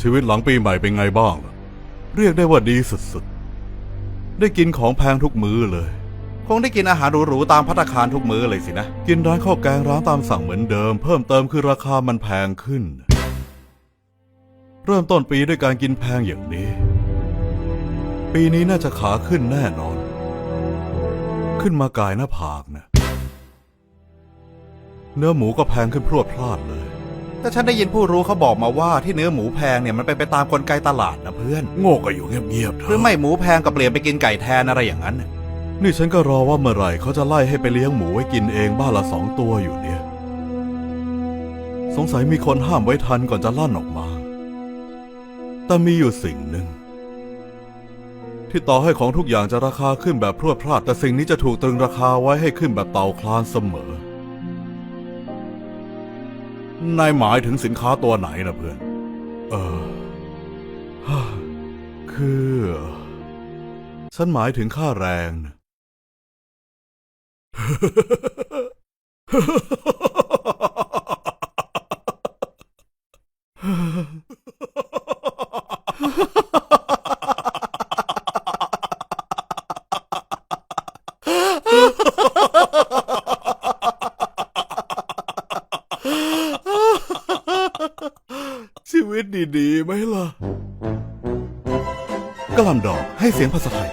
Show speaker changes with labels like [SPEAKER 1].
[SPEAKER 1] ชีวิตหลังปีใหม่เป็นไงบ้างล่ะเรียกได้ว่าดีสุดๆ ได้กินของแพงทุกมื้อเลย คงได้กินอาหารหรูๆตามพัตตาคารทุกมื้อเลยสินะ กินร้านข้าวแกงร้านตามสั่งเหมือนเดิม เพิ่มเติมคือราคามันแพงขึ้น เริ่มต้นปีด้วยการกินแพงอย่างนี้ ปีนี้น่าจะขาขึ้นแน่นอน ขึ้นมากายหน้าผากนะ เนื้อหมูก็แพงขึ้นพรวดพลาดเลย แต่ฉันได้ยินผู้รู้เขาบอกมาว่าที่เนื้อหมูแพงเนี่ยมันเป็นไปตามกลไกตลาดนะเพื่อน โง่ก็อยู่เงียบๆหรือไม่หมูแพงก็เปลี่ยนไปกินไก่แทนอะไรอย่างนั้นน่ะนี่ฉันก็รอว่าเมื่อไหร่เขาจะไล่ให้ไปเลี้ยงหมูไว้กินเองบ้านละสองตัวอยู่เนี่ย สงสัยมีคนห้ามไว้ทันก่อนจะลั่นออกมา แต่มีอยู่สิ่งหนึ่ง ที่ต่อให้ของทุกอย่างจะราคาขึ้นแบบพรวดพลาด แต่สิ่งนี้จะถูกตรึงราคาไว้ให้ขึ้นแบบเต่าคลานเสมอ นายหมายถึงสินค้าตัวไหนนะเพื่อน เออ คือ ฉันหมายถึงค่าแรงนะ ชี วิตดีๆไหมล่ะกะหล่ำดอกให้เสียงภาษาไทย